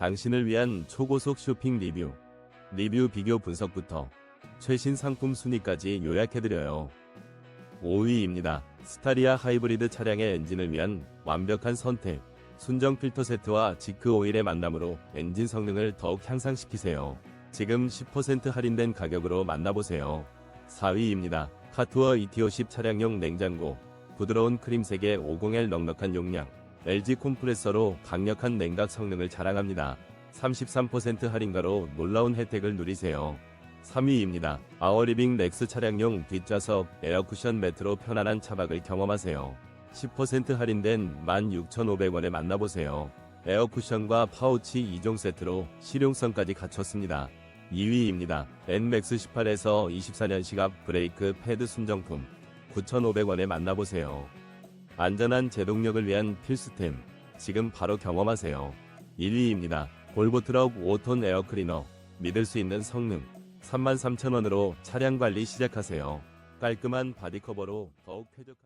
당신을 위한 초고속 쇼핑 리뷰. 리뷰 비교 분석부터 최신 상품 순위까지 요약해드려요. 5위입니다. 스타리아 하이브리드 차량의 엔진을 위한 완벽한 선택. 순정 필터 세트와 지크 오일의 만남으로 엔진 성능을 더욱 향상시키세요. 지금 10% 할인된 가격으로 만나보세요. 4위입니다. 카투어 ET50 차량용 냉장고. 부드러운 크림색의 50L 넉넉한 용량. LG 콤프레서로 강력한 냉각 성능을 자랑합니다. 33% 할인가로 놀라운 혜택을 누리세요. 3위입니다. 아워리빙 렉스 차량용 뒷좌석 에어쿠션 매트로 편안한 차박을 경험하세요. 10% 할인된 16,500원에 만나보세요. 에어쿠션과 파우치 2종 세트로 실용성까지 갖췄습니다. 2위입니다. NMAX 18에서 24년 시갑 브레이크 패드 순정품 9,500원에 만나보세요. 안전한 제동력을 위한 필수템 지금 바로 경험하세요. 1위입니다. 볼보 트럭 5톤 에어클리너 믿을 수 있는 성능 33,000원으로 차량 관리 시작하세요. 깔끔한 바디커버로 더욱 쾌적한